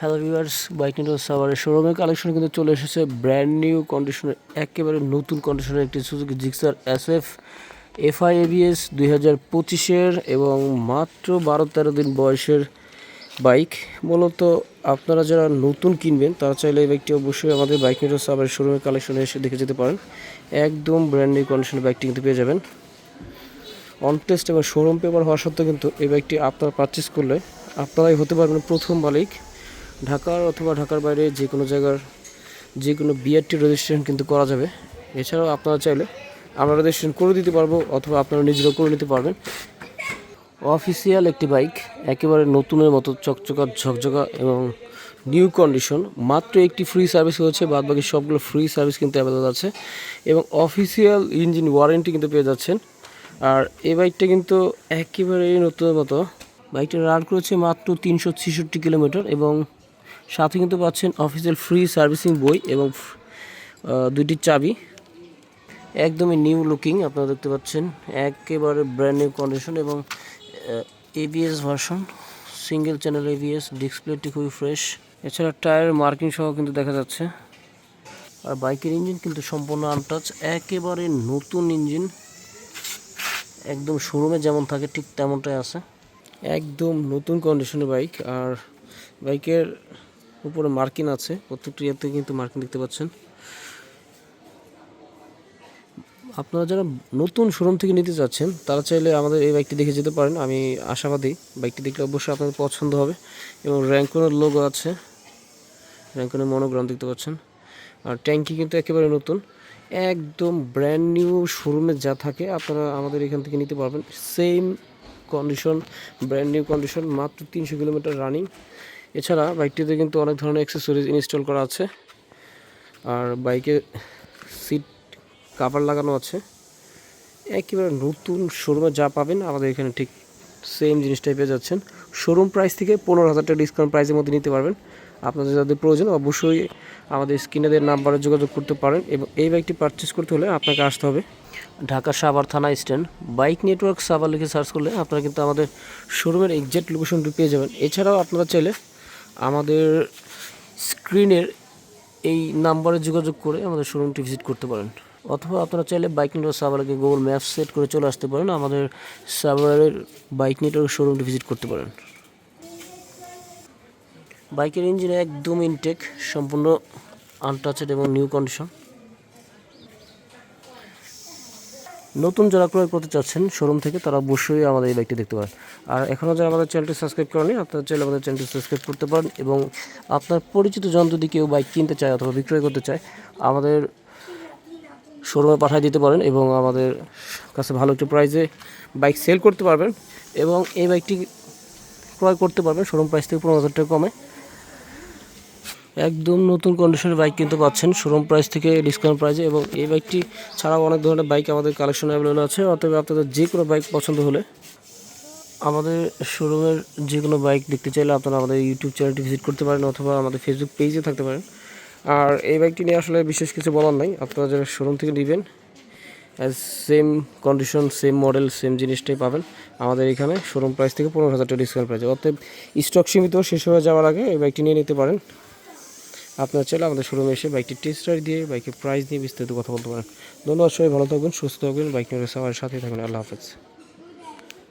Hello viewers bike news সাভারের শোরুমের collection কিন্তু চলে এসেছে ব্র্যান্ড নিউ কন্ডিশনের একেবারে নতুন কন্ডিশনের একটি Suzuki Gixxer S F FI ABS দুই হাজার পঁচিশের এবং মাত্র বারো তেরো দিন বয়সের বাইক মূলত আপনারা যারা নতুন কিনবেন, তারা চাইলে এই বাইকটি অবশ্যই আমাদের বাইক নিউজ সাভারের শোরুমের কালেকশনে এসে দেখে যেতে পারেন। একদম ব্র্যান্ড নিউ কন্ডিশনের বাইকটি কিন্তু পেয়ে যাবেন। অন টেস্ট এবং শোরুম পেপার হওয়া সত্ত্বেও কিন্তু এই বাইকটি আপনারা পারচেস করলে আপনারাই হতে পারবেন প্রথম মালিক। ঢাকার অথবা ঢাকার বাইরে যে কোনো জায়গার যে কোনো বিআরটি রেজিস্ট্রেশন কিন্তু করা যাবে। এছাড়াও আপনারা চাইলে আমরা রেজিস্ট্রেশন করে দিতে পারব অথবা আপনারা নিজেরাও করে নিতে পারবেন। অফিসিয়াল একটি বাইক একেবারে নতুনের মতো চকচকা, ঝকঝকা এবং নিউ কন্ডিশন মাত্র একটি ফ্রি সার্ভিস হচ্ছে বাদ বাকি সবগুলো ফ্রি সার্ভিস কিন্তু অ্যাভেলেবল আছে এবং অফিসিয়াল ইঞ্জিন ওয়ারেন্টি কিন্তু পেয়ে যাচ্ছেন। আর এই বাইকটা কিন্তু একেবারেই নতুনের মতো। বাইকটা রান করেছে মাত্র তিনশো ছেষট্টি কিলোমিটার এবং সাথে কিন্তু পাচ্ছেন অফিসিয়াল ফ্রি সার্ভিসিং বই এবং দুইটি চাবি। একদমই নিউ লুকিং আপনারা দেখতে পাচ্ছেন। একেবারে ব্র্যান্ড নিউ কন্ডিশন এবং ABS version single channel ABS ডিসপ্লেটি খুবই ফ্রেশ এছাড়া টায়ার মার্কিং সহ কিন্তু দেখা যাচ্ছে। আর বাইকের ইঞ্জিন কিন্তু সম্পূর্ণ আনটাচ একেবারে নতুন ইঞ্জিন একদম শোরুমে যেমন থাকে, ঠিক তেমনটাই আছে। একদম নতুন কন্ডিশনের বাইক আর বাইকের উপরে মার্কিন আছে প্রত্যেকটি ইয়েতে কিন্তু মার্কিন দেখতে পাচ্ছেন। আপনারা যারা নতুন শোরুম থেকে নিতে চাচ্ছেন তারা চাইলে আমাদের এই বাইকটি দেখে যেতে পারেন। আমি আশাবাদী বাইকটি দেখলে অবশ্যই আপনাদের পছন্দ হবে এবং র্যাঙ্কনের লোগো আছে, র্যাঙ্কনের মনোগ্রাম দেখতে পাচ্ছেন। আর ট্যাঙ্কি কিন্তু একেবারে নতুন, একদম ব্র্যান্ড নিউ শোরুমে যা থাকে আপনারা আমাদের এখান থেকে নিতে পারবেন। Same condition brand new condition মাত্র তিনশো কিলোমিটার রানিং এছাড়া বাইকটিতে কিন্তু অনেক ধরনের অ্যাক্সেসরিজ ইনস্টল করা আছে। আর বাইকে সিট কাভার লাগানো আছে। একেবারে নতুন শোরুমে যা পাবেন, আমাদের এখানে ঠিক সেম জিনিসটাই পেয়ে যাচ্ছেন। শোরুম প্রাইস থেকে পনেরো হাজার টাকা ডিসকাউন্ট প্রাইসের মধ্যে নিতে পারবেন। আপনাদের যাদের প্রয়োজন, অবশ্যই আমাদের স্ক্রিনেদের নাম্বারে যোগাযোগ করতে পারেন এবং এই বাইকটি পারচেস করতে হলে আপনাকে আসতে হবে। ঢাকা সাভার থানা স্ট্যান্ড বাইক নেটওয়ার্ক সাভার লিখে সার্চ করলে আপনারা কিন্তু আমাদের শোরুমের এক্সাক্ট লোকেশনটি পেয়ে যাবেন। এছাড়াও আপনারা চাইলে আমাদের স্ক্রিনের এই নাম্বারে যোগাযোগ করে আমাদের শোরুমটি ভিজিট করতে পারেন। অথবা আপনারা চাইলে বাইক নেটওয়ার্ক সাভারকে গুগল ম্যাপ সেট করে চলে আসতে পারেন। আমাদের সাভারের বাইক নেটওয়ার্ক শোরুমটি ভিজিট করতে পারেন। বাইকের ইঞ্জিন একদম ইনটেক সম্পূর্ণ আনটাচেড এবং নিউ কন্ডিশন নতুন যারা ক্রয় করতে চাচ্ছেন শোরুম থেকে তারা অবশ্যই আমাদের এই বাইকটি দেখতে পারেন। আর এখনও যারা আমাদের চ্যানেলটি সাবস্ক্রাইব করেনি আপনারা চাইলে আমাদের চ্যানেলটি সাবস্ক্রাইব করতে পারেন এবং আপনার পরিচিত জন যদি কেউ বাইক কিনতে চায় অথবা বিক্রয় করতে চায়, আমাদের শোরুমে পাঠিয়ে দিতে পারেন এবং আমাদের কাছে ভালো একটু প্রাইসে বাইক সেল করতে পারবেন এবং এই বাইকটি ক্রয় করতে পারবেন। শোরুম প্রাইস থেকে পনেরো হাজার টাকা কমে। একদম নতুন কন্ডিশনের বাইক কিনতে পাচ্ছেন। শোরুম প্রাইস থেকে ডিসকাউন্ট প্রাইসে এবং এই বাইকটি ছাড়াও অনেক ধরনের বাইক আমাদের কালেকশন অ্যাভেলেবল আছে। অতএব আপনাদের যে কোনো বাইক পছন্দ হলে আমাদের শোরুমের যে কোনো বাইক দেখতে চাইলে আপনারা আমাদের ইউটিউব চ্যানেলটি ভিজিট করতে পারেন অথবা আমাদের ফেসবুক পেজে থাকতে পারেন। আর এই বাইকটি নিয়ে আসলে বিশেষ কিছু বলার নাই। আপনারা যারা শোরুম থেকে নেবেন same condition same model same জিনিসটাই পাবেন আমাদের এখানে। শোরুম প্রাইস থেকে পনেরো হাজার টাকা ডিসকাউন্ট প্রাইস অর্থাৎ স্টক সীমিত শেষ হয়ে যাওয়ার আগে এই বাইকটি নিয়ে নিতে পারেন। আপনারা চাইলে আমাদের শোরুমে এসে বাইকটি টেস্ট রাইড দিয়ে বাইকের প্রাইস নিয়ে বিস্তারিত কথা বলতে পারেন। ধন্যবাদ সবাই, ভালো থাকবেন, সুস্থ থাকবেন বাইক নিয়ে সবার সাথেই থাকবেন। আল্লাহ হাফেজ।